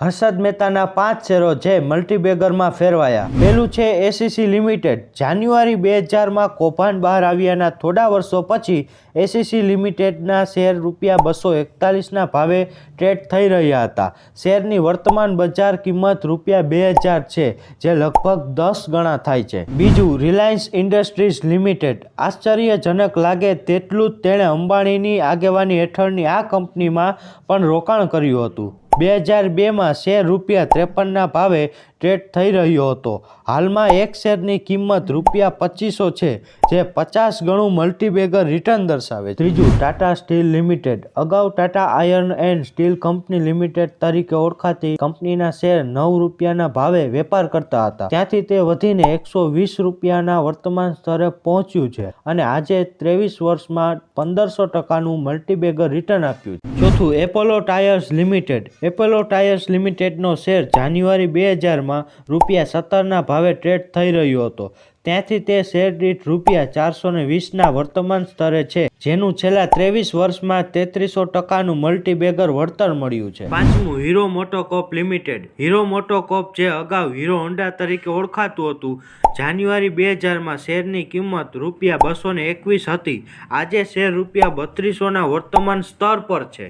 હર્ષદ મહેતાના પાંચ શેરો જે મલ્ટીબેગરમાં ફેરવાયા. પહેલું છે એસીસી લિમિટેડ. જાન્યુઆરી બે હજારમાં કૌભાંડ બહાર આવ્યાના થોડા વર્ષો પછી એસીસી લિમિટેડના શેર રૂપિયા બસો એકતાલીસના ભાવે ટ્રેડ થઈ રહ્યા હતા. શેરની વર્તમાન બજાર કિંમત રૂપિયા બે હજાર છે, જે લગભગ દસ ગણા થાય છે. બીજું, રિલાયન્સ ઇન્ડસ્ટ્રીઝ લિમિટેડ. આશ્ચર્યજનક લાગે તેટલું જ તેણે અંબાણીની આગેવાની હેઠળની આ કંપનીમાં પણ રોકાણ કર્યું હતું. બે હજાર બેમાં શેર રૂપિયા ત્રેપનના ભાવે ટ્રેડ થઈ રહ્યો હતો. હાલમાં એક શેરની કિંમત રૂપિયા પચીસો છે, જે પચાસ ગણું મલ્ટીબેગર રિટર્ન દર્શાવે છે. ત્રીજું, ટાટા સ્ટીલ લિમિટેડ. અગાઉ Tata iron and steel company limited તરીકે ઓળખાતી કંપનીના શેર નવ રૂપિયાના ભાવે વેપાર કરતા હતા. ત્યાંથી તે વધીને એકસો વીસ રૂપિયાના વર્તમાન સ્તરે પહોંચ્યું છે અને આજે ત્રેવીસ વર્ષમાં પંદરસો ટકાનું મલ્ટીબેગર રિટર્ન આપ્યું છે. ચોથું, Apollo tyres limited. Apollo tyres લિમિટેડનો share જાન્યુઆરી બે હજારમાં રૂપિયા સત્તરના ભાવે ટ્રેડ થઈ રહ્યો હતો. ત્યાંથી તે શેર દીઠ રૂપિયા ચારસો ને વીસના વર્તમાન સ્તરે છે, જેનું છેલ્લા ત્રેવીસ વર્ષમાં તેત્રીસો ટકાનું મલ્ટીબેગર વળતર મળ્યું છે. પાંચમું, Hero MotoCorp limited. Hero MotoCorp જે અગાઉ હીરો હોન્ડા તરીકે ઓળખાતું હતું, જાન્યુઆરી બે હજારમાં શેરની કિંમત રૂપિયા બસો ને એકવીસ હતી. આજે શેર રૂપિયા બત્રીસોના વર્તમાન સ્તર પર છે.